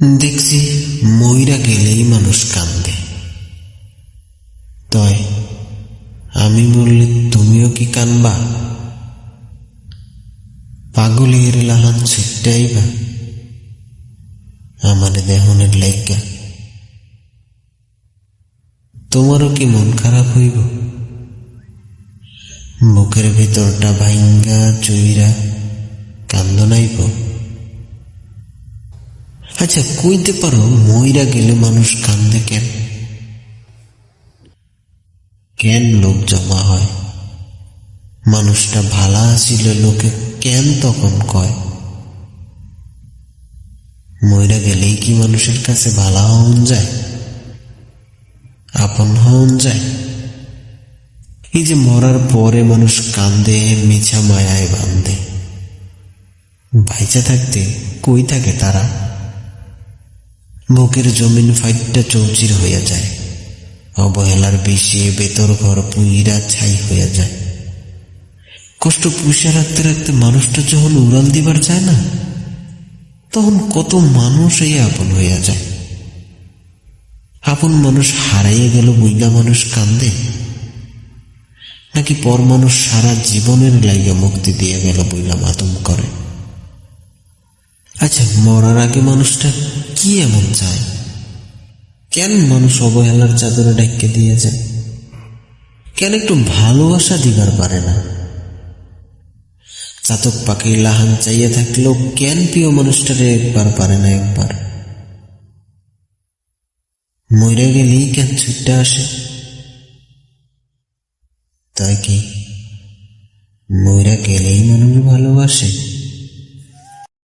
দেখছি ময়রা গেলেই মানুষ কান্দে তয়, আমি বললে, তুমিও কি কানবা পাগলের লাহান ছুটটাইবা আমার দেহনের লাইগা। তোমারও কি মন খারাপ হইব? বুকের ভিতরটা ভাইঙ্গা চুইরা কান্দ নাইব আচ্ছা কইতে পারো, মইরা গেলে মানুষ কান্দে কেন? কেন লোক জমা হয়? মানুষটা ভালা ছিল, লোকে কেন তখন কয়? মইরা গেলেই কি মানুষের কাছে ভালা হন যায়? আপন হন যায়? এই যে মরার পরে মানুষ কান্দে, মিছা মায়ায় বান্ধে ভাইচা থাকতে কই থাকে তারা? বুকের জমিন ফাইটটা চৌচির হইয়া যায়। অবহেলার বিষে বেতর ঘর পুইরা ছাই হইয়া যায়। কষ্ট পুষে রাখতে রাখতে মানুষটা যখন উড়াল দিবার যায় না, তখন কত মানুষ এই আপন হইয়া যায়। আপন মানুষ হারাইয়া গেল বুইলা মানুষ কান্দে। নাকি পর মানুষ সারা জীবনের লাইগা মুক্তি দিয়ে গেল বইলা মাতম করে। আচ্ছা মরার আগে মানুষটা কি এমন চায়। কেন মানুষ অবহেলার চাদরে ডাইকে দিয়ে যায় কেন একটু ভালোবাসা দিবার পারে না? চাতক পাখির লাহান চাইয়া থাকলেও কেন প্রিয় মানুষটারে একবার পারে না একবার? মরে গেলেই কেন ছুটতে আসে? তাই কি? ময়রা গেলেই মানুষ ভালোবাসে?